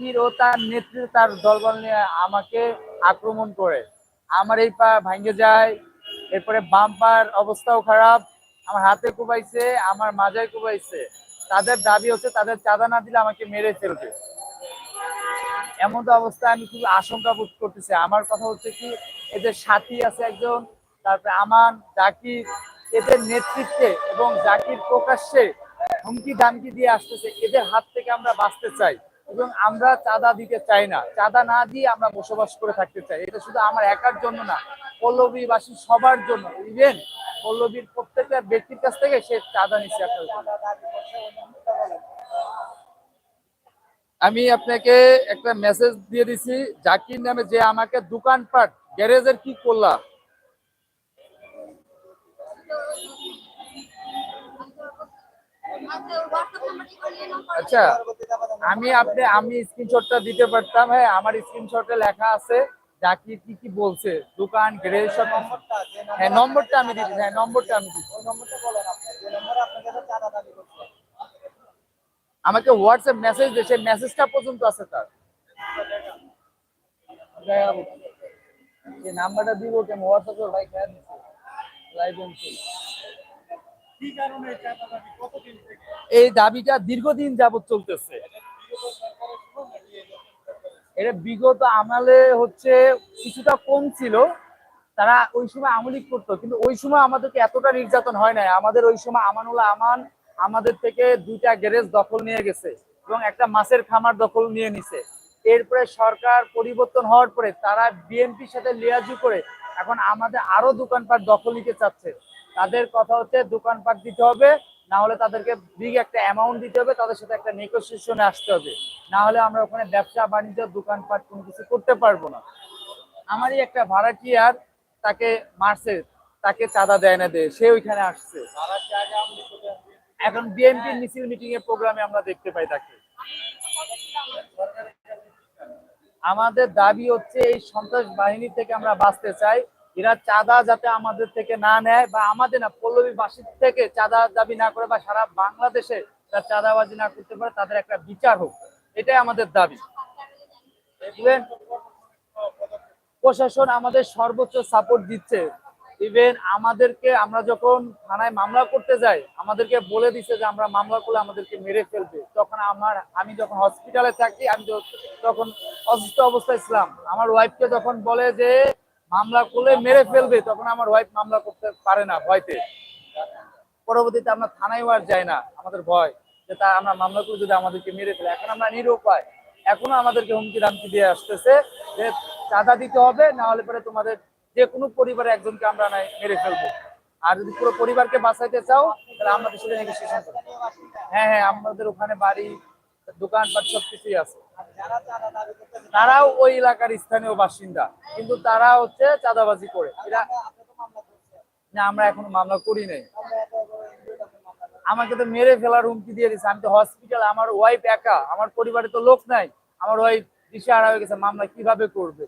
জাকির ও তার নেতৃত্বে তার দলবল নিয়ে আমাকে আক্রমণ করে। আমার এই পা ভাঙ্গে যায়, এরপরে বাম পার অবস্থাও খারাপ, আমার হাতে কুবাইছে, আমার মাজায় কুবাইছে। তাদের দাবি হচ্ছে, তাদের চাঁদা না দিলে আমাকে মেরে ফেলবে। এমন তো অবস্থায় আমি খুব আশঙ্কা বোধ করতেছি। আমার কথা হচ্ছে কি, এদের সাথী আছে একজন, তারপরে আমান, জাকির, এদের নেতৃত্বে এবং জাকির প্রকাশ্যে হুমকি দামকি দিয়ে আসতেছে। এদের হাত থেকে আমরা বাঁচতে চাই। এবং আমরা চাঁদা দিতে চাই না। চাঁদা না দিয়ে আমরা বসবাস করে থাকতে চাই। এটা শুধু আমার একার জন্য না পল্লবীবাসী সবার জন্য। ইভেন পল্লবীর প্রত্যেকটা ব্যক্তির কাছ থেকে সে চাঁদা নিচ্ছে আমি আপনাকে একটা মেসেজ দিয়ে দিছি, জাকির নামে যে আমাকে দোকানপাট, গ্যারেজের কি করলা আচ্ছা। আমি আপনি আমি স্ক্রিনশটটা দিতে পারতাম। হ্যাঁ আমার স্ক্রিনশটে লেখা আছে জাকির কি কি বলছে দোকান গ্যারেজ সব হ্যাঁ নম্বরটা আমি দিচ্ছি হ্যাঁ নম্বরটা আমি দিচ্ছি। আমাকে হোয়াটসঅ্যাপ মেসেজ দিয়েছে মেসেজটা পর্যন্ত আছে তার। নাম্বারটা দিব কেন? হোয়াটসঅ্যাপে ভাই লাইভ এই দাবিটা দীর্ঘদিন যাবত চলতেছে। এটা বিগত আমলে হচ্ছে কিছুটা কম ছিল। তারা ওই সময় আমলিক করতো, কিন্তু ওই সময় আমাদেরকে এতটা নির্যাতন হয় নাই। আমাদের ওই সময় আমানুল্লাহ আমান আমাদের থেকে দুইটা গ্যারেজ দখল নিয়ে গেছে এবং একটা মাছের খামার দখল নিয়ে নিছে। এরপরে সরকার পরিবর্তন হওয়ার পরে তারা বিএনপির সাথে লিয়াজু করে এখন আমাদের আরও দোকানপাট দখল নিতে চাচ্ছে। তাদের কথা হচ্ছে দোকানপাট দিতে হবে না হলে তাদেরকে বিগ একটা অ্যামাউন্ট দিতে হবে, তাদের সাথে একটা নেগোসিয়েশনে আসতে হবে। না হলে আমরা ওখানে ব্যবসা, বাণিজ্য, দোকানপাট কোনো কিছু করতে পারব না। আমারই একটা ভাড়াটিয়ার, তাকে মারছে, তাকে চাঁদা দেয় না দেয়, সে ওইখানে আসছে। এখন বিএনপির মিছিল মিটিং এর প্রোগ্রামে আমরা দেখতে পাই তাকে। আমাদের দাবি হচ্ছে, এই সন্ত্রাস বাহিনী থেকে আমরা বাঁচতে চাই। এরা চাঁদা যাতে আমাদের থেকে না নেয় বা আমাদের না পল্লবী পল্লবীবাসীর থেকে চাঁদা দাবি না করে বা সারা বাংলাদেশে তারা চাঁদাবাজি না করতে পারে, তাদের একটা বিচার হোক। এটাই আমাদের দাবি। প্রশাসন আমাদের সর্বোচ্চ সাপোর্ট দিচ্ছে। ইভেন আমাদেরকে আমরা যখন থানায় মামলা করতে যাই, আমাদেরকে বলে দিছে যে আমরা মামলা করলে আমাদেরকে মেরে ফেলবে। তখন আমার, আমি যখন হসপিটালে থাকি, আমি তখন অসুস্থ অবস্থায় ছিলাম। আমার ওয়াইফকে যখন বলে যে মামলা করলে মেরে ফেলবে, তখন আমার ওয়াইফ মামলা করতে পারে না ভয়তে। পরবর্তীতে আমরা থানায় আর যাই না, আমাদের ভয় যে তা আমরা মামলা করে যদি আমাদেরকে মেরে ফেলে। এখন আমরা নিরুপায়। এখনও আমাদেরকে হুমকি দামকি দিয়ে আসতেছে যে চাঁদা দিতে হবে, না হলে পরে তোমাদের যে কোনো পরিবারে একজনকে আমরা নাই, মেরে ফেলব। আর যদি পুরো পরিবারকে বাঁচাইতে চাও, তাহলে আমাদের সাথে নেগোসিয়েশন করো। হ্যাঁ হ্যাঁ আমাদের ওখানে বাড়ি, দোকানপাট সব কিছুই আছে। তারাও ওই এলাকার স্থানীয় বাসিন্দা, কিন্তু তারা হচ্ছে চাঁদাবাজি করে। না, আমরা এখনও মামলা করি নাই। আমাকে তো মেরে ফেলার হুমকি দিয়ে দিছে। আমি তো হসপিটাল আমার ওয়াইফ একা, আমার পরিবারে তো লোক নাই। আমার ওয়াইফ দিশেহারা হয়ে গেছে, মামলা কীভাবে করবে?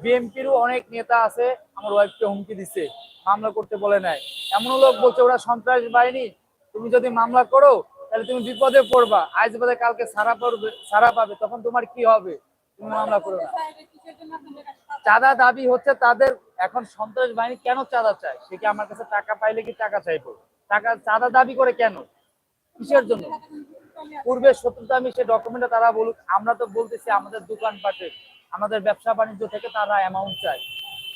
বিএনপিরও অনেক নেতা আছে, আমার ওয়াইফকে হুমকি দিছে। মামলা করতে বলে নাই। এমন লোক বলছে, ওরা সন্ত্রাস বাহিনী। তুমি যদি মামলা করো, তাহলে তুমি বিপদে পড়বা। আজ বাদে কালকে সারা পড়বে, সারা পাবে। তখন তোমার কি হবে? মামলা না। চাঁদা দাবি হচ্ছে তাদের এখন সন্ত্রাস বাহিনী কেন চাঁদা চায়? সে কি আমার কাছে টাকা পাইলে কি টাকা চাইব? টাকা চাঁদা দাবি করে কেন? কিসের জন্য? পূর্বে শত্রুতা আমি সে ডকুমেন্টে তারা বলুক, আমরা তো বলতেছি আমাদের দোকানপাটে আমাদের ব্যবসা বাণিজ্য থেকে তারা অ্যামাউন্ট চায়।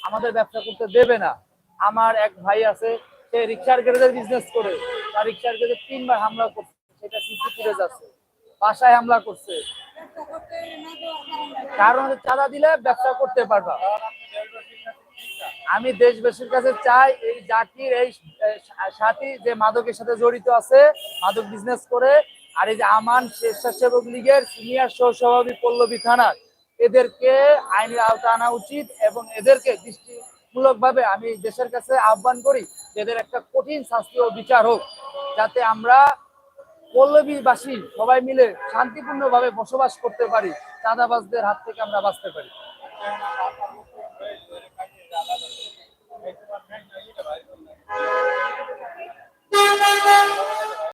আমাদের ব্যবসা করতে দেবে না। আমার এক ভাই আছে, সে রিক্সার গ্যারেজের বিজনেস করে। তার রিক্সার গ্যারেজে তিনবার হামলা করছে, সেটা সিসি ফুটেজ আছে বাসায় হামলা করছে। কারণ চাঁদা দিলে ব্যবসা করতে পারবা। আমি দেশবাসীর কাছে চাই এই জাকির, এই সাথী যে মাদকের সাথে জড়িত আছে, মাদক বিজনেস করে, আর এই যে আমান স্বেচ্ছাসেবক লীগের সিনিয়র সহসভাপতি পল্লবী থানার, এদেরকে আইনের আওতা আনা উচিত এবং এদেরকে দৃষ্টিমূলক ভাবে আমি দেশের কাছে আহ্বান করি এদের একটা কঠিন শাস্তি ও বিচার হোক, যাতে আমরা পল্লবীবাসী সবাই মিলে শান্তিপূর্ণভাবে বসবাস করতে পারি চাঁদাবাজদের হাত থেকে আমরা বাঁচতে পারি।